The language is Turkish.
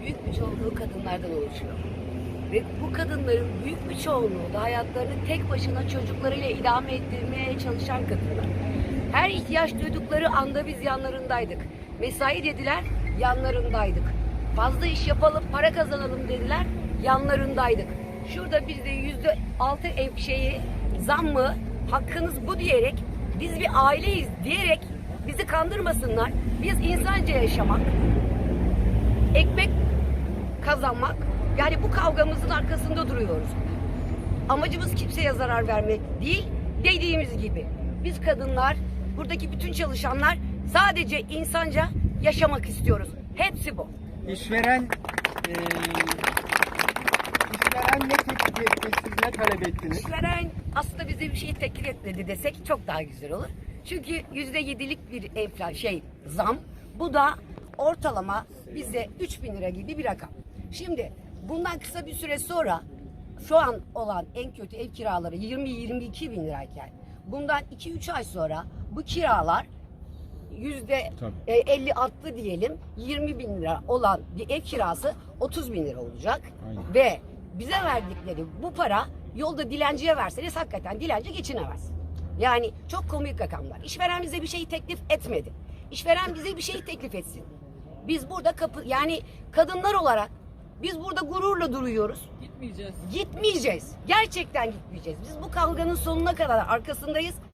büyük bir çoğunluğu kadınlardan oluşuyor. Ve bu kadınların büyük bir çoğunluğu da hayatlarını tek başına çocuklarıyla idame ettirmeye çalışan kadınlar. Her ihtiyaç duydukları anda biz yanlarındaydık. Mesai dediler, yanlarındaydık. Fazla iş yapalım, para kazanalım dediler, yanlarındaydık. Şurada bizde yüzde altı ev şeyi, zam mı, hakkınız bu diyerek, biz bir aileyiz diyerek bizi kandırmasınlar. Biz insanca yaşamak, ekmek kazanmak. Yani bu kavgamızın arkasında duruyoruz. Amacımız kimseye zarar vermek değil, dediğimiz gibi. Biz kadınlar, buradaki bütün çalışanlar sadece insanca yaşamak istiyoruz. Hepsi bu. İşveren eee işveren ne teklif etti, siz ne talep ettiniz? İşveren aslında bize bir şey teklif etmedi desek çok daha güzel olur. Çünkü yüzde yedilik bir enflasyon şey zam. Bu da ortalama bize 3000 lira gibi bir rakam. Şimdi bundan kısa bir süre sonra şu an olan en kötü ev kiraları 20-22 bin lirayken bundan 2-3 ay sonra bu kiralar yüzde Tabii. e, 50 arttı diyelim 20 bin lira olan bir ev kirası 30 bin lira olacak Aynen. ve bize verdikleri bu para yolda dilenciye verseniz hakikaten dilenci geçinemez. Yani çok komik rakamlar. İşveren bize bir şey teklif etmedi. İşveren bize bir şey teklif etsin. Biz burada kapı yani kadınlar olarak biz burada gururla duruyoruz. Gitmeyeceğiz. Gitmeyeceğiz. Gerçekten gitmeyeceğiz. Biz bu kavganın sonuna kadar arkasındayız.